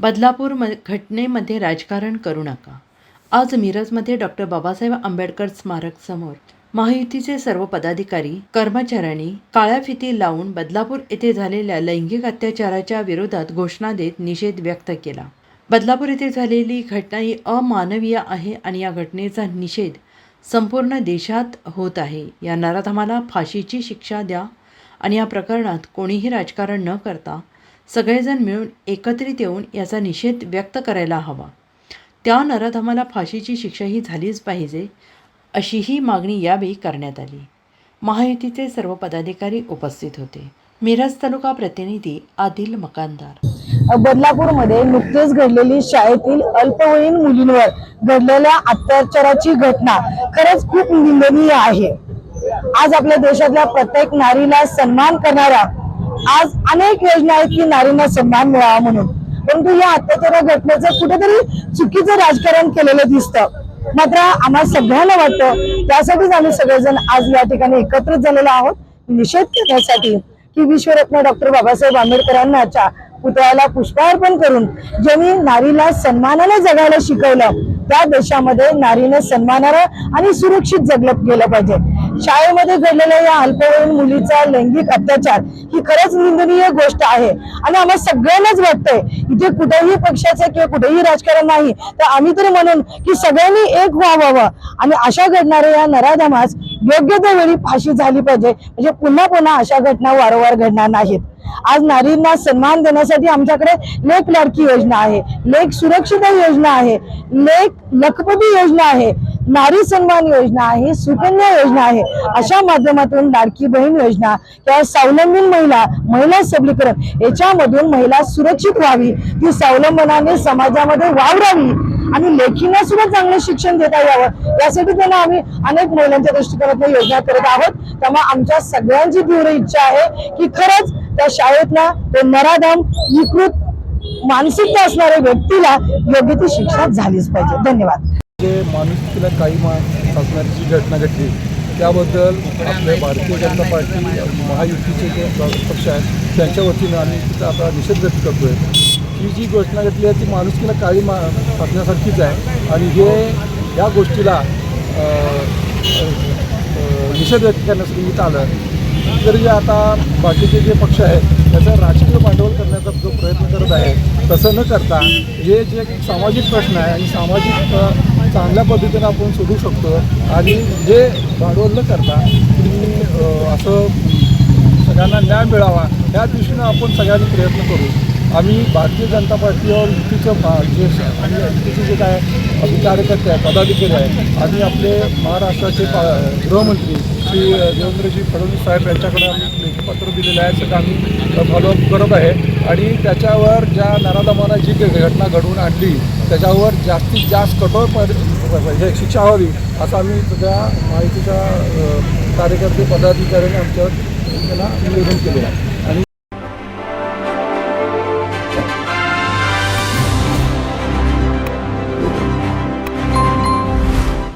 बदलापूर म घटनेमध्ये राजकारण करू नका. आज मिरजमध्ये डॉक्टर बाबासाहेब आंबेडकर स्मारक समोर. महायुतीचे सर्व पदाधिकारी कर्मचाऱ्यांनी काळ्या फिती लावून बदलापूर येथे झालेल्या लैंगिक अत्याचाराच्या विरोधात घोषणा देत निषेध व्यक्त केला. बदलापूर येथे झालेली घटना ही अमानवीय आहे आणि या घटनेचा निषेध संपूर्ण देशात होत आहे. या नराधमाला फाशीची शिक्षा द्या आणि या प्रकरणात कोणीही राजकारण न करता सगळेजण मिळून एकत्रित येऊन याचा निषेध व्यक्त करायला हवा. त्या नराधमाला फाशीची शिक्षाही झालीच पाहिजे अशीही मागणी यावेळी करण्यात आली. महायुतीचे सर्व पदाधिकारी उपस्थित होते. मिरज तालुका प्रतिनिधी आदिल मकानदार. बदलापूरमध्ये नुकतेच घडलेली शाळेतील अल्पवयीन मुलींवर घडलेल्या अत्याचाराची घटना खरंच खूप निंदनीय आहे. आज आपल्या देशातल्या प्रत्येक नारीला सन्मान करणाऱ्या आज अनेक योजना आहेत की नारींना सन्मान मिळावा म्हणून. परंतु या अत्याचार घटनेचं कुठेतरी चुकीचं राजकारण केलेलं दिसतं. मात्र आम्हाला सगळ्यांना वाटतं त्यासाठीच आम्ही सगळेजण आज या ठिकाणी एकत्रित झालेलो आहोत. निषेध करण्यासाठी की विश्वरत्न डॉक्टर बाबासाहेब आंबेडकरांनाच्या पुतळ्याला पुष्पार्पण करून ज्यांनी नारीला सन्मानाने जगायला शिकवलं त्या देशामध्ये नारीने सन्मानानं आणि सुरक्षित जगलं गेलं पाहिजे. शाळेमध्ये घडलेल्या या अल्पवयीन मुलीचा लैंगिक अत्याचार ही खरंच निंदनीय गोष्ट आहे. आणि आम्हाला सगळ्यांनाच वाटतंय इथे कुठेही पक्षाचं किंवा कुठेही राजकारण नाही तर आम्ही तरी म्हणून की सगळ्यांनी एक व्हावं. आणि अशा घडणाऱ्या या नराधमास योग्य त्या वेळी फाशी झाली पाहिजे. म्हणजे पुन्हा पुन्हा अशा घटना वारंवार घडणार नाहीत. आज नारींना सन्मान देण्यासाठी आमच्याकडे लेख लाडकी योजना आहे. लेख सुरक्षिता योजना आहे. लेख लखपती योजना आहे. नारी सन्मान योजना आहे सुकन्या योजना आहे अशा माध्यमातून लाडकी बहीण योजना किंवा स्वावलंबीन महिला महिला सबलीकरण याच्यामधून महिला सुरक्षित व्हावी. ती स्वावलंबनाने समाजामध्ये वावरावी. आणि लेखींना सुद्धा चांगलं शिक्षण देता यावं. यासाठी त्यांना आम्ही अनेक महिलांच्या दृष्टिकोनातून योजना करत आहोत. त्यामुळे आमच्या सगळ्यांची तीव्र इच्छा आहे की खरंच त्या शाळेतला तो नराधाम विकृत मानसिकता असणाऱ्या व्यक्तीला योग्य ती शिक्षा झालीच पाहिजे. धन्यवाद. जे माणुसकीला काही मा असणारी जी घटना घडली त्याबद्दल आपले भारतीय जनता पार्टी महायुतीचे जे पक्ष आहेत त्यांच्या वतीनं आम्ही तिथं आता निषेध व्यक्त करतोय. ही जी घटना घडली आहे ती माणुसकीला काही मा असण्यासारखीच आहे. आणि हे या गोष्टीला निषेध व्यक्त करण्यासाठी मी आलं. शेतकरी जे आता बाकीचे जे पक्ष आहेत त्याचं राजकीय भांडवल करण्याचा जो प्रयत्न करत आहे तसं न करता हे जे सामाजिक प्रश्न आहे आणि सामाजिक चांगल्या पद्धतीनं आपण सोडू शकतो आणि जे भांडवल न करता तुम्ही असं सगळ्यांना न्याय मिळावा या दृष्टीनं आपण सगळ्यांनी प्रयत्न करू. आम्ही भारतीय जनता पार्टीवर युतीचं जे आणि जे काय आपले कार्यकर्ते आहे पदाधिकारी आहे आणि आपले महाराष्ट्राचे पा गृहमंत्री श्री देवेंद्रजी फडणवीस साहेब यांच्याकडे आम्ही पत्र दिलेलं आहे सगळं आम्ही फॉलोअप करत आहे. आणि त्याच्यावर ज्या नराधमानं जी काही घटना घडवून आणली त्याच्यावर जास्तीत जास्त कठोर हे शिक्षा व्हावी असं आम्ही सगळ्या माहितीच्या कार्यकर्ते पदाधिकाऱ्यांनी आमच्यावर त्यांना निवेदन केलेलं आहे.